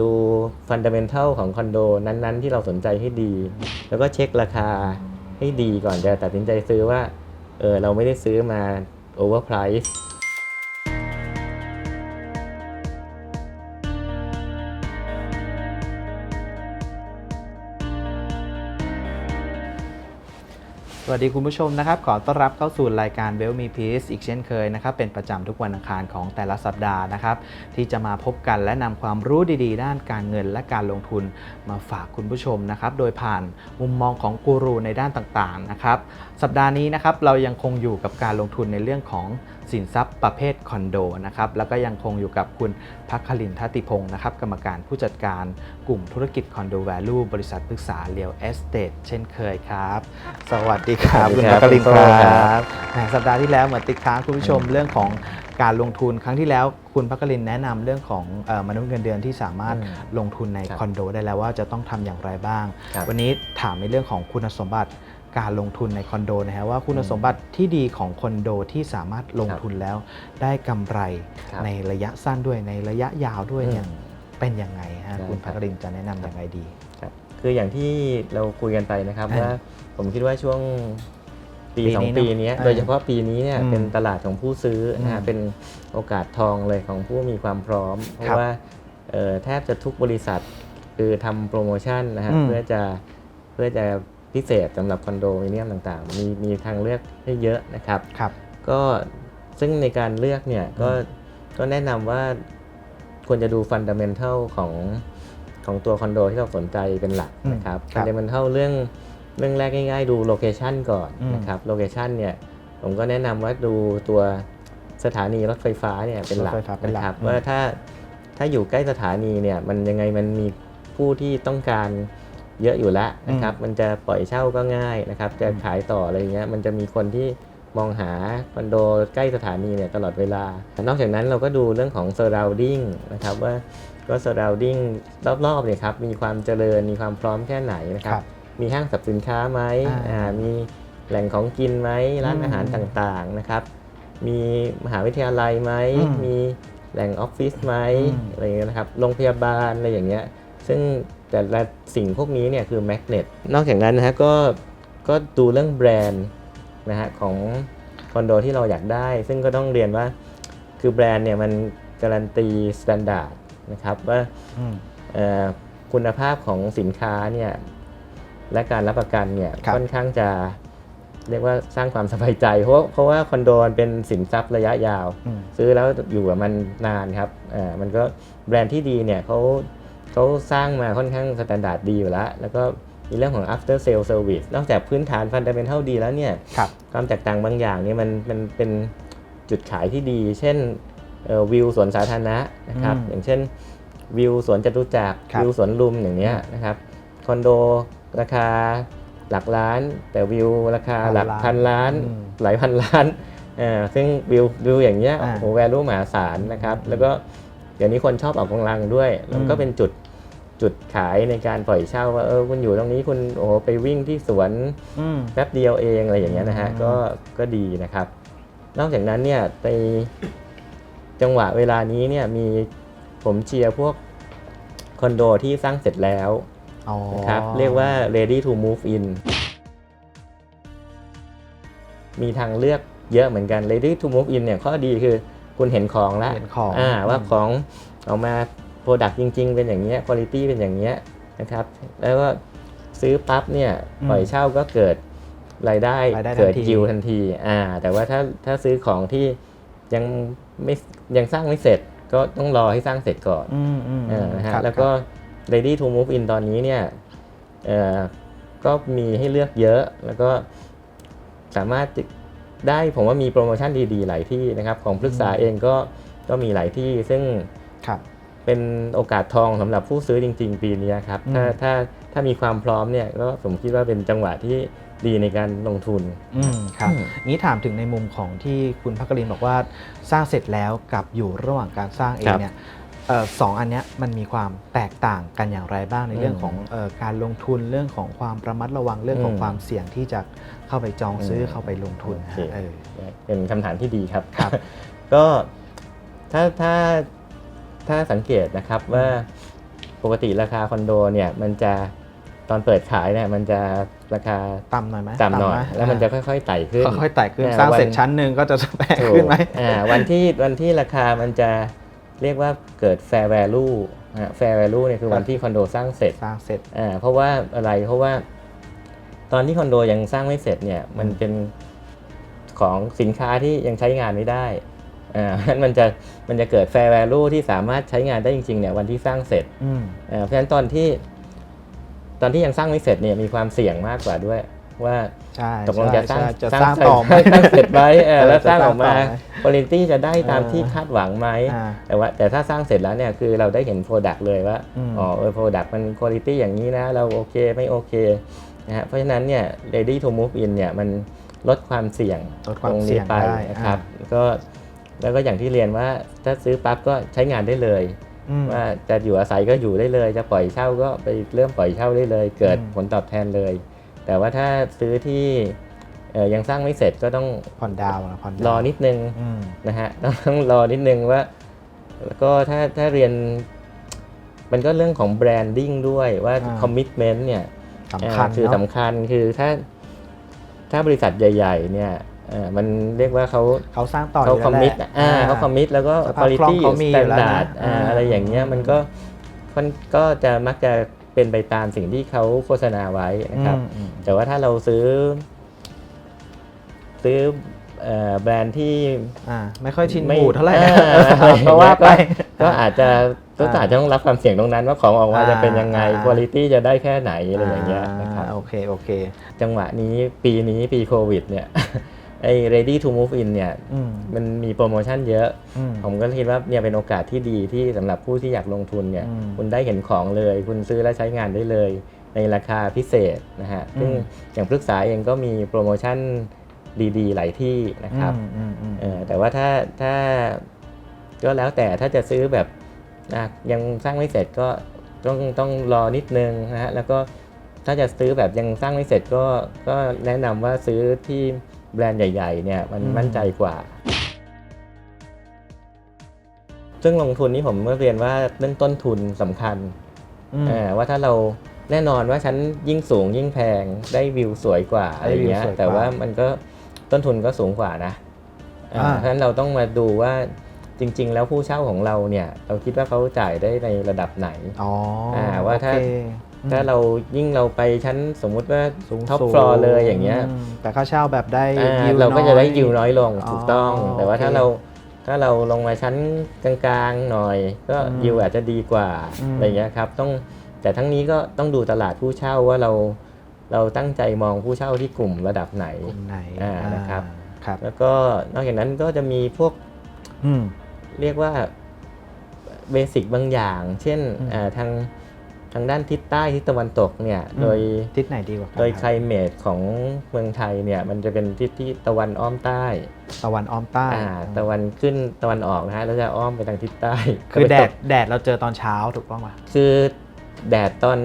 ดูฟันดัมเ n ทัลของคอนโดนั้นๆ ที่เราสนใจให้ดี แล้วก็เช็คราคาให้ดีก่อนจะตัดสินใจซื้อว่าเออเราไม่ได้ซื้อมาโอเวอร์ไพรส์ วัสดีคุณผู้ชมนะครับ ขอต้อนรับเข้าสู่รายการเวลมีพีซอีกเช่นเคยนะครับ เป็นประจำทุกวันอังคารของแต่ละสัปดาห์นะครับ ที่จะมาพบกันและนำความรู้ดีๆ ด้านการเงินและการลงทุนมาฝากคุณผู้ชมนะครับ โดยผ่านมุมมองของกูรูในด้านต่างๆนะครับ สัปดาห์นี้นะครับเรายังคงอยู่กับการลงทุนในเรื่องของสินทรัพย์ประเภทคอนโดนะครับแล้วก็ยังคงอยู่กับคุณพักคลินทัตติพงศ์นะครับกรรมการผู้จัดการกลุ่มธุรกิจคอนโดแวลูบริษัทปรึกษาเรียวเอสเตทเช่นเคยครับ สวัสดีครับสวัสคุดีณครับพักคลินคุณคโต้รัครับบแหมสัปดาห์ที่แล้วเหมือนติดค้างคุณผู้ชมเรื่องของการลงทุนครั้งที่แล้วคุณพักคลินแนะนำเรื่องของเอ่อมนุษย์เงินเดือนที่สามารถอืมลงทุนในครับคอนโดได้แล้วว่าจะต้องทำอย่างไรบ้างครับวันนี้ถามในเรื่องของคุณสมบัติ การลงทุนในคอนโดนะฮะว่าคุณอืมสมบัติที่ดีของคอนโดที่สามารถลงครับทุนแล้ว ได้กำไรครับในระยะสั้นด้วยในระยะยาวด้วยเนี่ยอืมเป็นยังไงฮะได้คุณครัพับกรินจะแนะนำยังไงดีครับคืออย่างที่เราคุยกันไปนะครับอ่าว่าผมคิดว่าช่วงปีปีสองนี้เนอะปีเนี้ยอ่าโดยเฉพาะปีนี้เนี่ยอืมเป็นตลาดของผู้ซื้อนะอืฮะมเป็นโอกาสทองเลยของผู้มีความพร้อม เพครัราะบว่าเอ่อแทบจะทุกบริษัทคือทำโปรโมชั่นนะฮะอืมเพื่อจะเพื่อจะ พิเศษสำหรับคอนโดมิเนียมต่างๆ มีมีทางเลือกให้เยอะนะครับ ครับ ก็ซึ่งในการเลือกเนี่ยก็ก็แนะนำว่าควรจะดูฟันดั m เ n ทัลของของตัวคอนโดที่เราสนใจเป็นหลักนะครับอืมครัฟับนดั m เ n ทัลเรื่องเรื่องแรกง่ายๆ ดูโลเคชันก่อนอืม นะครับโลเคชันเนี่ยผมก็แนะนำว่าดูตัวสถานีรถไฟฟ้าเนี่ยเป็นหลักรถไฟฟ้าเป็นหลันะกครับอืม ว่าถ้าถ้าอยู่ใกล้สถานีเนี่ยมันยังไงมันมีผู้ที่ต้องการ เยอะอยู่แล้วนะครับมันจะปล่อยเช่าก็ง่ายนะครับจะขายต่ออะไรเงี้ยมันจะมีคนที่มองหาคอนโดใกล้สถานีเนี่ยตลอดเวลา นอกจากนั้นเราก็ดูเรื่องของ surrounding นะครับว่าก็ surrounding รอบๆเนี่ยครับมีความเจริญมีความพร้อมแค่ไหนนะครัครับบมีห้างสรรพสินค้าไหมอ่าอ่ามีแหล่งของกินไหมร้านอืมอาหารต่างๆนะครับ มีมหาวิทยาลัยไหมอืมมีแหล่งออฟฟิศไหมอืมอะไรอย่างเงี้ยนะครับโรงพยาบาลอะไรอย่างเงี้ย ซึ่งแต่ละสิ่งพวกนี้เนี่ยคือแมกเนตนอกจากนั้นนะฮะก็ก็ดูเรื่องแบรนด์นะฮะของคอนโดที่เราอยากได้ ซึ่งก็ต้องเรียนว่าคือแบรนด์เนี่ยมันการันตีสแตนดาร์ดนะครับว่าอืมเอ่อคุณภาพของสินค้าเนี่ยและการรับประกันเนี่ยครับค่อนข้างจะเรียกว่าสร้างความสบายใจ เพราะเพราะว่าคอนโดมันเป็นสินทรัพย์ระยะยาวอืมซื้อแล้วอยู่กับมันนานครับเอ่อมันก็แบรนด์ที่ดีเนี่ยเขา เขาสร้างมาค่อนข้างสแตนดาร์ดดีอยู่แล้ว แล้วก็มีเรื่องของ after sale service นอกจากพื้นฐาน fundamental ดีแล้วเนี่ยครับความแตกต่างบางอย่างเนี่ยมันมันเป็นจุดขายที่ดี เช่นเอ่อวิวสวนสาธารณะนะครับอืมอย่างเช่นวิวสวนจตุจักรครับวิวสวนลุมอย่างเนี้ยนะครับคอนโดราคาหลักล้าน แต่วิวราคาหลักพันล้านอืมหลายพันล้านเอ่อซึ่งวิววิวอย่างเงี้ยอ่าโอ้โหแวลูมหาศาลนะครับ แล้วก็เดี๋ยวนี้คนชอบออกกำลังด้วย แล้วก็อืมเป็นจุด จุดขายในการปล่อยเช่าว่าเออคุณอยู่ตรงนี้คุณโอ้โหไปวิ่งที่สวนอืมแป๊บเดียวเองอะไรอย่างเงี้ยนะฮะอืมก็ก็ดีนะครับ นอกจากนั้นเนี่ยในจังหวะเวลานี้เนี่ยมีผมเชียร์พวกคอนโดที่สร้างเสร็จแล้วอ๋อนะครับเรียกว่า ready to move in มีทางเลือกเยอะเหมือนกัน ready to move in เนี่ยข้อดีคือคุณเห็นของแล้วเห็นของอ่าว่าอืมข องออกมา Product จริง ๆ เป็นอย่างเงี้ยคุณภาพเป็นอย่างเงี้ยนะครับแล้วก็ซื้อปั๊บเนี่ยปล่อยเช่าก็เกิดรายได้รายได้ทันทีเกิดยิวทันทีอ่าแต่ว่าถ้าถ้าซื้อของที่ยังไม่ยังสร้างไม่เสร็จก็ต้องรอให้สร้างเสร็จก่อนอืมอืมอ่านะฮะครับแล้วก็ ready to move in ตอนนี้เนี่ยเอ่อก็มีให้เลือกเยอะแล้วก็สามารถได้ผมว่ามีโปรโมชั่นดีๆ หลายที่นะครับ ของพฤกษาเองก็ก็มีหลายที่ซึ่งครับ เป็นโอกาสทองสำหรับผู้ซื้อจริง ๆ ปีนี้ครับถ้าอืมถ้าถ้ามีความพร้อมเนี่ยก็ผมคิดว่าเป็นจังหวะที่ดีในการลงทุนอืมครับอืมงี้ถามถึงในมุมของที่คุณพักกรินบอกว่าสร้างเสร็จแล้วกับอยู่ระหว่างการสร้างเองเนี่ยเอ่อสองอันเนี้ยมันมีความแตกต่างกันอย่างไรบ้างในเรื่องของเอ่อการลงทุนเรื่องของความระมัดระวังเรื่องของอืมความเสี่ยงที่จะเข้าไปจองซื้อมเข้าไปลงทุนโอฮะเคเออเป็นคำถามที่ดีครับครับ ก็ถ้าถ้า ถ้าสังเกตนะครับว่าปกติราคาคอนโดเนี่ยมันจะตอนเปิดขายเนี่ยมันจะราคาต่ำหน่อยไหมต่ำหน่อยไแล้วมันจะค่อยๆไต่ขึ้นค่อยๆไต่ขึ้นเนี่ยสร้างเสร็จวันชั้นหนึ่งก็จะแพงถูกขึ้นไหมอ่าวันที่วันที่ราคามันจะเรียกว่าเกิด fair value อ่า fair value เนี่ยคือวันที่คอนโดสร้างเสร็จสร้างเสร็จอ่าเพราะว่าอะไรเพราะว่า ตอนที่คอนโดยังสร้างไม่เสร็จเนี่ยมันเป็นของสินค้าที่ยังใช้งานไม่ได้ อ่ามันจะมันจะเกิด fair value ที่สามารถใช้งานได้จริงๆเนี่ยวันที่สร้างเสร็จอืมอ่าเพราะฉะนั้นตอนที่ ตอนที่ยังสร้างไม่เสร็จเนี่ยมีความเสี่ยงมากกว่าด้วย ว่าใช่ตกลงจะสร้างใช่จะสร้างต่อไหมสร้างเสร็จไหมเออเออแล้วสร้างจะสร้างออกมาต่อไหมคุณภาพจะได้ตามเออที่คาดหวังไหมอ่าแต่ว่า แต่ถ้าสร้างเสร็จแล้วเนี่ยคือเราได้เห็น Product เลยว่าอืมอ๋อเออ Product มันคุณภาพอย่างนี้นะ เราโอเคไม่โอเคนะฮะเพราะฉะนั้นเนี่ย ready to move in เนี่ยมันลดความเสี่ยงลดความตรงเสี่นี้ยงไปได้นะครับอ่าก็ แล้วก็อย่างที่เรียนว่าถ้าซื้อปั๊บก็ใช้งานได้เลยอืมว่าจะอยู่อาศัยก็อยู่ได้เลย จะปล่อยเช่าก็ไปเริ่มปล่อยเช่าได้เลย เกิดอืมผลตอบแทนเลย แต่ว่าถ้าซื้อที่เอ่อยังสร้างไม่เสร็จก็ต้องผ่อนดาวน์นะผ่อนดาวรอนิดนึงอืมนะฮะต้องรอนิดนึงว่าแล้วก็ถ้าถ้าเรียน มันก็เรื่องของแบรนดิ้งด้วยว่าอ่าคอมมิชเมนต์เนี่ยสำคัญอ่าคือเนอะสำคัญคือถ้าถ้าบริษัทใหญ่ ๆ เนี่ยเอ่อมันเรียกว่าเขาเขาสร้างต่อเขายู่คอมแล้วมิตแหละอ่าเขาคอมมิตแล้วก็สภาพคุณคล่องภาพเขามีสอยู่แตนแล้วดาร์ดนะอ่าอะไรอย่างเงี้ยมันก็มันก็จะมักจะเป็นไปตามสิ่งที่เขาโฆษณาไว้นะครับอืมอืมแต่ว่าถ้าเราซื้อ ซื้อเอ่อแบรนด์ที่อ่าไม่ค่อยชินไม่หูเท่าไหร่นะอ่อะไรอย่งเพงี้ยราะว่าไปก็ก็อาจจะก็อาจจะต้องรับความเสี่ยงตรงนั้นว่าของออกมาอ่าจะเป็นยังไงอ่าคุณภาพจะได้แค่ไหนอะไรอย่างเงี้ยนะครับอ่าโอเคโอเค จังหวะนี้ปีนี้ปีโควิดเนี่ย ไอ้ ready to move in เนี่ยอืมมันมีโปรโมชั่นเยอะอืมผมก็คิดว่าเนี่ยเป็นโอกาสที่ดีที่สำหรับผู้ที่อยากลงทุนเนี่ยอืมคุณได้เห็นของเลย คุณซื้อและใช้งานได้เลย ในราคาพิเศษนะฮะซึ่งอืมอย่างปรึกษาเองก็มีโปรโมชั่นดีๆ หลายที่นะครับอืมอืมอืมเออแต่ว่าถ้าถ้าก็แล้วแต่ถ้าจะซื้อแบบนะยังสร้างไม่เสร็จก็ต้องต้องรอนิดนึงนะฮะแล้วก็ถ้าจะซื้อแบบยังสร้างไม่เสร็จก็ก็แนะนำว่าซื้อที่ แบรนด์ใหญ่ๆเนี่ยมันมั่นใจกว่า ซึ่งลงทุนนี้ผมเมื่อเรียนว่าเรื่องต้นทุนสำคัญอืมเออว่าถ้าเราแน่นอนว่าชั้นยิ่งสูงยิ่งแพงได้วิวสวยกว่าอะไรเงี้ยได้วิวสวยกว่าแต่ว่ามันก็ต้นทุนก็สูงกว่านะอ่าอ่าเพราะฉะนั้นเราต้องมาดูว่าจริง ๆ แล้วผู้เช่าของเราเนี่ย เราคิดว่าเขาจ่ายได้ในระดับไหนอ๋ออาว่าถ้าโอเคอืม ถ้าเรายิ่งเราไปชั้นสมมุติว่าสูงท็อปสูงฟลอร์เลยอย่างเงี้ยมแต่ค่าเช่าแบบได้อ่ายิวเราก็จะได้น้อยยิวน้อยลงอ๋อถูกต้อง แต่ว่าโอเคถ้าเราถ้าเราลงมาชั้นกลางๆหน่อย ก็อืมยิวอาจจะดีกว่าอืมอะไรเงี้ยครับต้องแต่ทั้งนี้ก็ต้องดูตลาดผู้เช่าว่าเราเราตั้งใจมองผู้เช่าที่กลุ่มระดับไหนกลุ่มไหนอ่านะครับครับ แล้วก็นอกจากนั้นก็จะมีพวกอืมเรียกว่าเบสิกบางอย่าง เช่นอืมอ่าทาง ทางด้านทิศใต้ทิศตะวันตกเนี่ยอืมโดยทิศไหนดีกว่ากันโดยคไครับลเมตของเมืองไทยเนี่ยมันจะเป็นทิศที่ตะวันอ้อมใต้ตะวันอ้อมใต้อ่าตะวันขึ้นตะวันออกนะฮะแล้วจะอ้อมไปทางทิศใต้คือแดตะวันดตกแดดเราเจอตอนเช้าถูกต้องป่ะคือแดดตอน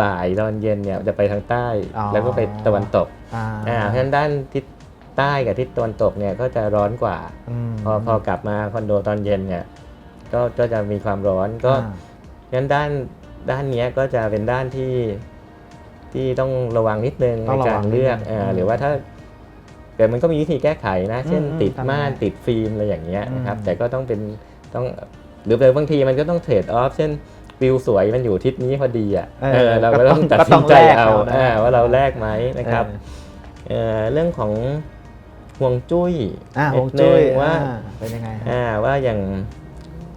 บ่ายตอนเย็นเนี่ยจะไปทางใต้อ๋อแล้วก็ไปตะวันตกอ่าอ่าเพราะฉะนั้นด้านทิศใต้กับทิศตะวันตกเนี่ยก็จะร้อนกว่ามพอพอกลับมาคอนโดตอนเย็นเนี่ยก็ก็จะมีความร้อนก็อ่างั้นด้าน ด้านเนี้ยก็จะเป็นด้านที่ที่ต้องระวังนิดนึงต้ในองระกาวัรงเลือกนิดนึงอ่าอืมหรือว่าถ้าแต่มันก็มีวิธีแก้ไขนะ เช่นอืมติดทำยังไงม่านติดฟิล์มอะไรอย่างเงี้ยนะครับอืมแต่ก็ต้องเป็นต้องหรือแบบบางทีมันก็ต้องเทรดออฟเช่นวิวสวยมันอยู่ทิศนี้พอดีอะเออเออเราก็ต้องตัดก็สิต้นองใจแลกเอาเอานะอ่าว่าเราแลกไหมนะครับเออเอ่อเรื่องของห่วงจุ้ยอ่าฮนิวดงจุ้ยนึงว่าอ่เป็นยังไงฮะอ่าว่าอย่าง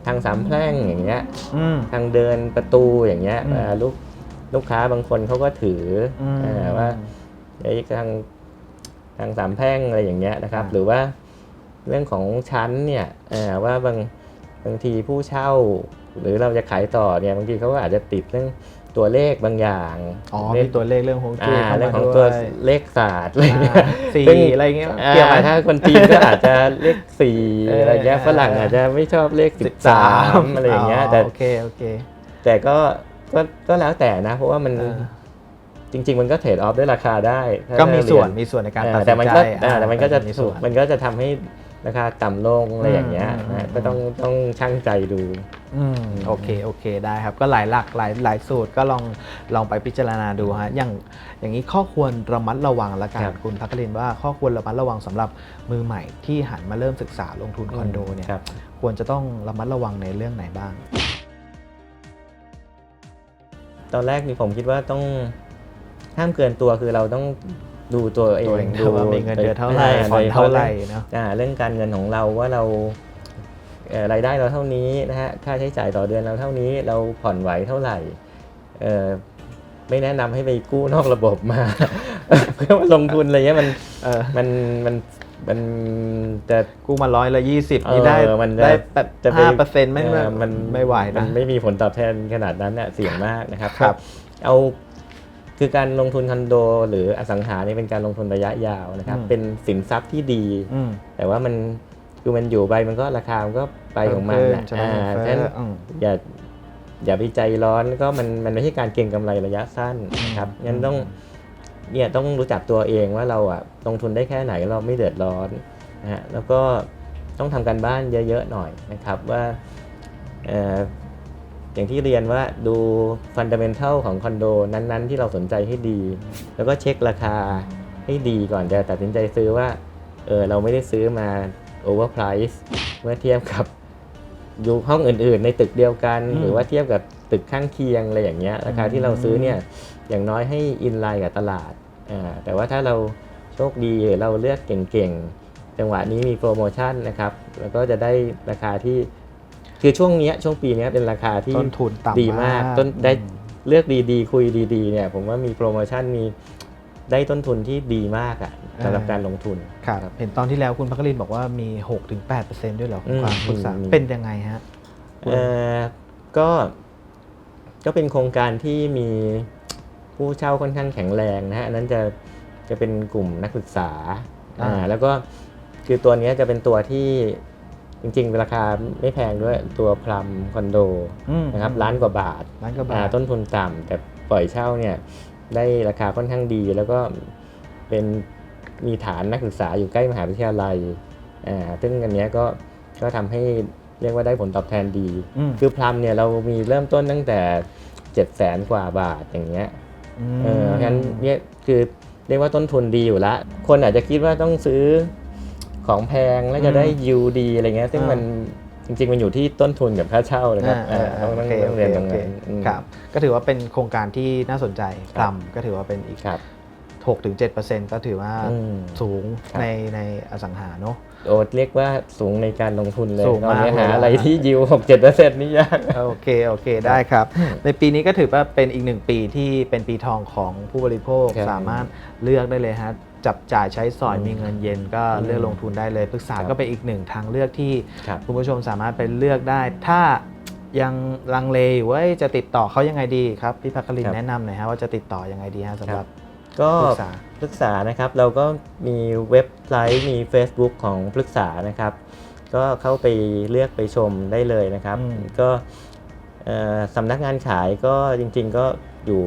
ทางสามแพร่งอย่างเงี้ยอืม ทางเดินประตูอย่างเงี้ยอืม เอ่อลูกลูกค้าบางคนเขาก็ถืออมเอ่อว่า ไอ้ทางทางสามแพร่งอะไรอย่างเงี้ยนะครับ อ่า หรือว่าเรื่องของชั้นเนี่ยเอ่อว่าบางบางทีผู้เช่า หรือเราจะขายต่อเนี่ยบางทีเขาก็อาจจะติดเรื่อง ตัวเลขบางอย่างอ๋อเลมีขตัวเลขเรื่องฮวงจุ้ยอ่าเข้าเรื่อมางของด้ตัววยเลขศาสตร์อะไรเงี้ยอ่าสี่ซึ่งอะไรเงี้ยอ่าเกี่ยวไหมถ้าคนจีนก็อาจจะเลขสี่เออออะไรเงี้ยเออฝรั่งอาจจะไม่ชอบเลขสิบสามอะไรอย่างเงี้ยแต่โอเคโอเค แต่ก็ก็ก็แล้วแต่นะ เพราะว่ามันเออจริง ๆ มันก็เทรดออฟด้วยราคาได้ถ้าก็มีเรียนส่วนมีส่วนในการเออตัดสินใจแต่มันก็อ่าอ่าแต่มันก็จะมีถูส่กวนมันก็จะทำให้ ราคาต่ำลงอะไรอย่างเงี้ยอืมนะก็ต้องต้องช่างใจดูอืมโอเคโอเคได้ครับ ก็หลายหลักหลายหลายสูตรก็ลองลองไปพิจารณาดูฮะอย่างอย่างนี้ข้อควรระมัดระวังละกันครับคุณพักลินว่าข้อควรระมัดระวังสำหรับมือใหม่ที่หันมาเริ่มศึกษาลงทุนคอนโดเนี่ยครับควรจะต้องระมัดระวังในเรื่องไหนบ้าง ตอนแรกนี่ผมคิดว่าต้องห้ามเกินตัวคือเราต้อง ดูตัวเองตัวเองดูว่ามีเงินเดือนเท่าไหร่อ่ผ่อนโดยฉพะเท่าไหร่เนาะอ่าเรื่องการเงินของเราว่าเราเอ่อรายได้เราเท่านี้นะฮะค่าใช้จ่ายต่อเดือนเราเท่านี้เราผ่อนไหวเท่าไหร่เอ่อไม่แนะนำให้ไปกู้นอกระบบมาเพื่อมาลงทุนอะไรเงี้ยมันเออมันมันมันจะกู้มาร้อยละยี่สิบเออนี่ได้มันจะได้แบบจะไปห้าเปอร์เซ็นต์ไม่เออมันไม่ไหวมันะนไม่มีผลตอบแทนขนาดนั้นน่ะเสี่ยงมากนะครับครับเอา คือการลงทุนคอนโด หรืออสังหานี่เป็นการลงทุนระยะยาวนะครับ เป็นสินทรัพย์ที่ดีอืมแต่ว่ามันคือมันอยู่ไปมันก็ราคามันก็ไปของมันเพิ่นะใช่ไหมอ่าเฟ้อเพราะฉะนั้นอืมอย่าอย่าไปใจร้อนก็มันมันไม่ใช่การเก็งกำไรระยะสั้นนะครับอืมงั้นต้องเนี่ยต้องรู้จักตัวเองว่าเราอะลงทุนได้แค่ไหนเราไม่เดือดร้อนนะฮะแล้วก็ต้องทำการบ้านเยอะๆหน่อยนะครับว่าเอ่ออย่างที่เรียนว่าดูฟันดัมเ n นทัลของคอนโดนั้นๆ ที่เราสนใจให้ดี แล้วก็เช็คราคาให้ดีก่อนจะตัดสินใจซื้อว่าเออเราไม่ได้ซื้อมาโอเวอร์ไพรส์เมื่อเทียบกับอยู่ห้องอื่นๆ ในตึกเดียวกันอืมหรือว่าเทียบกับตึกข้างเคียงอะไรอย่างเงี้ยราคาที่เราซื้อเนี่ยอย่างน้อยให้อินไลน์กับตลาดอ่าแต่ว่าถ้าเราโชคดีหรือเราเลือกเก่งๆ จังหวะนี้มีโปรโมชั่นนะครับ แล้วก็จะได้ราคาที่ คือช่วงเนี้ยช่วงปีเนี้ยเป็นราคาที่ต้นทุนต่ำดีมาก ต้นได้อืมเลือกดีๆ คุยดีๆเนี่ยผมว่ามีโปรโมชั่นมีได้ต้นทุนที่ดีมากอะสำหรับการลงทุนครับเห็นตอนที่แล้วคุณพักลินบอกว่ามี 6-8%ด้วยเหรอคุณอืมความปรึกษามีเป็นยังไงฮะเอ่อก็ก็เป็นโครงการที่มีผู้เช่าค่อนข้างแข็งแรงนะฮะอันนั้นจะจะเป็นกลุ่มนักศึกษาอ่าอ่าแล้วก็คือตัวเนี้ยจะเป็นตัวที่ จริงๆ ราคาไม่แพงด้วยตัวพลัมคอนโดอืมนะครับล้านกว่าบาทล้านกว่าบาอ่าท ต้นทุนต่ำแต่ปล่อยเช่าเนี่ยได้ราคาค่อนข้างดีแล้วก็เป็นมีฐานนักศึกษาอยู่ใกล้มหาวิทยาลัยอ่าซึ่งอันเนี้ยก็ก็ทำให้เรียกว่าได้ผลตอบแทนดีอืมคือพลัมเนี่ยเรามีเริ่มต้นตั้งแต่7 0 0แสนกว่าบาทอย่างเงี้ยเออเพราะฉะนั้นเนี่ยคือเรียกว่าต้นทุนดีอยู่ละ คนอาจจะคิดว่าต้องซื้อ ของแพงแล้วจะได้ยิวดีอะไรเงี้ยซึ่งมันจริง ๆ มันอยู่ที่ต้นทุนกับค่าเช่าเลยครับอ่าอ่าต้องต้องโอเคต้องเรียนตรงโอเคนั้นอืมครับก็ถือว่าเป็นโครงการที่น่าสนใจคพรับลัมก็ถือว่าเป็นอีกครับ6-7%ก็ถือว่าอืมสูงครับในในอสังหาเนอะโอ้เรียกว่าสูงในการลงทุนเลยสูงตอนนี้มากเลยหานะอะไรที่ยิวหกเจ็ดเปอร์เซ็นต์นี่ยากโอเคโอเคได้ครับ ในปีนี้ก็ถือว่าเป็นอีกหนึ่งปีที่เป็นปีทองของผู้บริโภคครับสามารถเลือกได้เลยฮะ จับจ่ายใช้สอยอืมมีเงินเย็นก็อืมเลือกลงทุนได้เลยปรึกษาครับก็เป็นอีกหนึ่งทางเลือกที่ครับคุณผู้ชมสามารถไปเลือกได้ ถ้ายังลังเลอยู่ว่าจะติดต่อเขายังไงดีครับพี่พักคลินครับแนะนำหน่อยฮะว่าจะติดต่อยังไงดีฮะสำหรับก็ปรึกษาปรึกษานะครับเราก็มีเว็บไซต์มี Facebook ของปรึกษานะครับ ก็เข้าไปเลือกไปชมได้เลยนะครับอืมก็เอ่อสำนักงานขายก็จริง ๆ ก็อยู่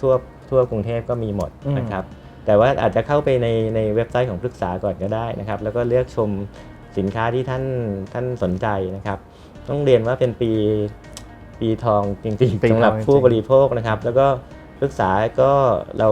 ทั่วทั่วกรุงเทพก็มีหมดนะครับ แต่ว่าอาจจะเข้าไปในในเว็บไซต์ของปรึกษาก่อนก็ได้นะครับ แล้วก็เลือกชมสินค้าที่ท่านท่านสนใจนะครับ ต้องเรียนว่าเป็นปีปีทองจริงปีๆสำหรับทองจริงๆผู้บริโภคนะครับ แล้วก็ปรึกษาก็เรา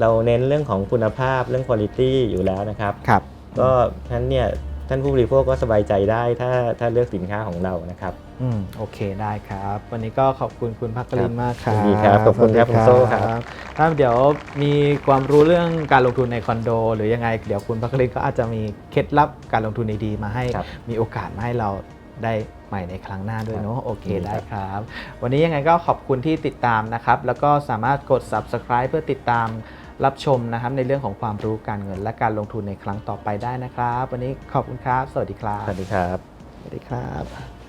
เราเน้นเรื่องของคุณภาพเรื่องคุณ i t y อยู่แล้วนะครับ ครับ ก็ฉะนั้นเนี่ย ท่านผู้บริโภคก็สบายใจได้ถ้าถ้าเลือกสินค้าของเรานะครับ อืมโอเคได้ครับ วันนี้ก็ขอบคุณคุณพักกลินมากครับยินดีครับขอบคุณครับสวัสดีคุณโซ่ครับถ้าเดี๋ยวมีความรู้เรื่องการลงทุนในคอนโด หรือยังไงเดี๋ยวคุณพักกลินก็อาจจะมีเคล็ดลับการลงทุนดีๆมาให้ครับมีโอกาสมาให้เราได้ใหม่ในครั้งหน้าด้วยเนาะโอเคครับได้ครับ วันนี้ยังไงก็ขอบคุณที่ติดตามนะครับ แล้วก็สามารถกด subscribe เพื่อติดตาม รับชมนะครับในเรื่องของความรู้การเงิน และการลงทุนในครั้งต่อไปได้นะครับ วันนี้ขอบคุณครับ สวัสดีครับ สวัสดีครับ สวัสดีครับ